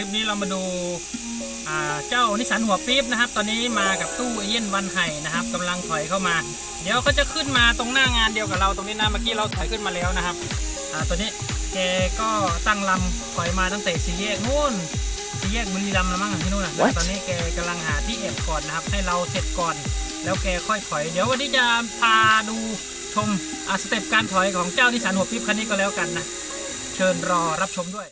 ลิปนี้เรามาดูอ่าเจ้านิสสันหัวปี๊บนะครับ ตอนนี้มากับตู้เอเย่นวันไห่นะครับกำลังถอยเข้ามา เดี๋ยวเขาจะขึ้นมาตรงหน้างานเดียวกับเราตรงนี้นะเมื่อกี้เราถอยขึ้นมาแล้วนะครับอ่าตัวนี้แกก็ตั้งลำถอยมาตั้งแต่สี่แยกนู่นสี่แยกบุรีรัมย์แล้วมั้งที่นู่นนะแล้วตอนนี้แกกำลังหาที่แอบก่อนนะครับ ให้เราเสร็จก่อน แล้วแกค่อยถอย เดี๋ยววันนี้จะพาดูชมอ่าสเต็ปการถอยของเจ้านิสสันหัวปี๊บคันนี้ก็แล้วกันนะเชิญรอรับชมด้วย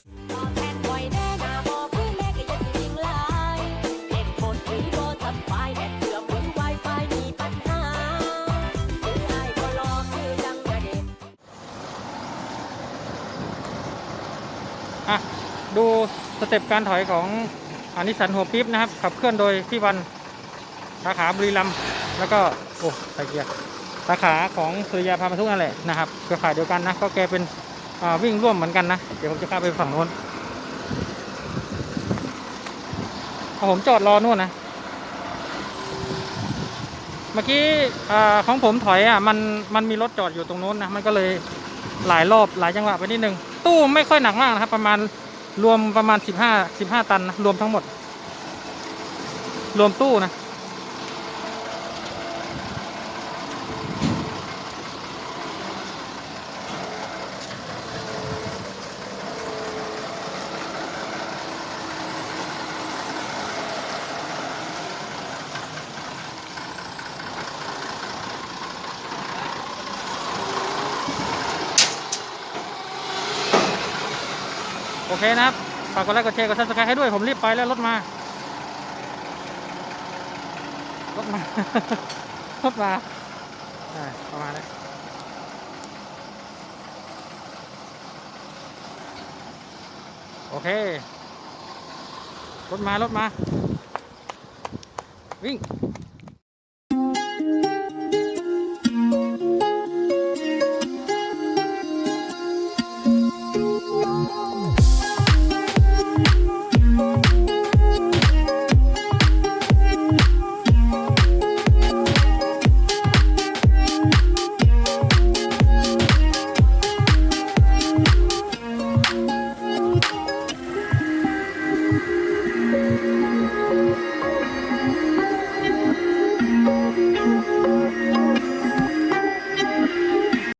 ดูสเต็ปการถอยของอานิสันหัวปี๊บนะครับ ขับเคลื่อนโดยพี่วันสาขาบุรีรัมย์แล้วก็โอ้ใส่เกียร์สาขาของสุริยาพามาทุกนั่นแหละนะครับเครือข่ายเดียวกันนะก็แกเป็นวิ่งร่วมเหมือนกันนะ เดี๋ยวผมจะข้าไปฝั่งโน้นเอาผมจอดรอนู่นนะ เมื่อกี้อของผมถอยอะมันมันมีรถจอดอยู่ตรงโน้นนะ มันก็เลยหลายรอบหลายจังหวะไปนิดนึง ตู้ไม่ค่อยหนักมากนะครับ ประมาณ รวมประมาณสิบห้าสิบห้าตันนะรวมทั้งหมด รวมตู้นะ โอเคนะครับฝากกดไลค์กดแชร์กดซับสไครต์ให้ด้วยผมรีบไปแล้วรถมารถมารถมาประมาณนี้โอเค รถมารถมา วิ่ง